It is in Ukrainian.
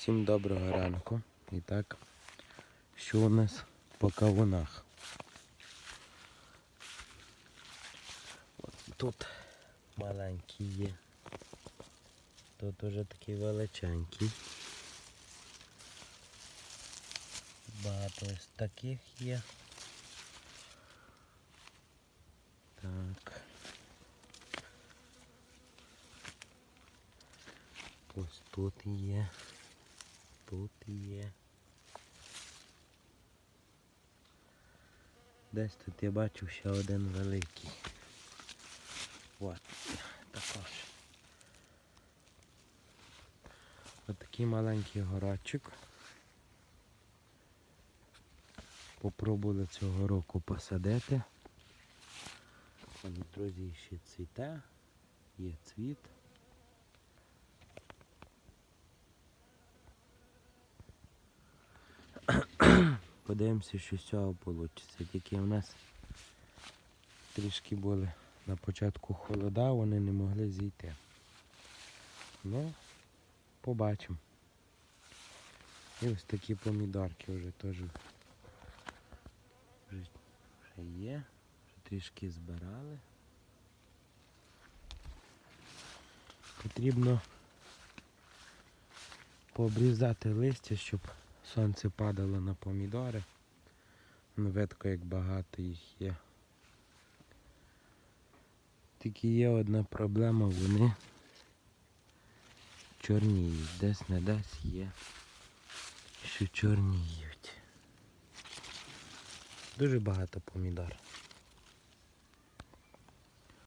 Всім доброго ранку. І так, що у нас по кавунах? От тут маленький є. Тут уже такий величенький. Багато ось таких є. Так. Ось тут є. Тут є. Десь тут я бачу ще один великий. От, також. Ось такий маленький горочок. Попробували цього року посадити. Друзі, ще цвіте, є цвіт. Подивимося, що з цього вийде. Тільки в нас трішки були на початку холода, вони не могли зійти. Ну, побачимо. І ось такі помідорки вже теж вже є, вже трішки збирали. Потрібно пообрізати листя, щоб сонце падало на помідори. Ну, видко, як багато їх є. Тільки є одна проблема, вони чорніють. Десь не десь є, що чорніють. Дуже багато помідор.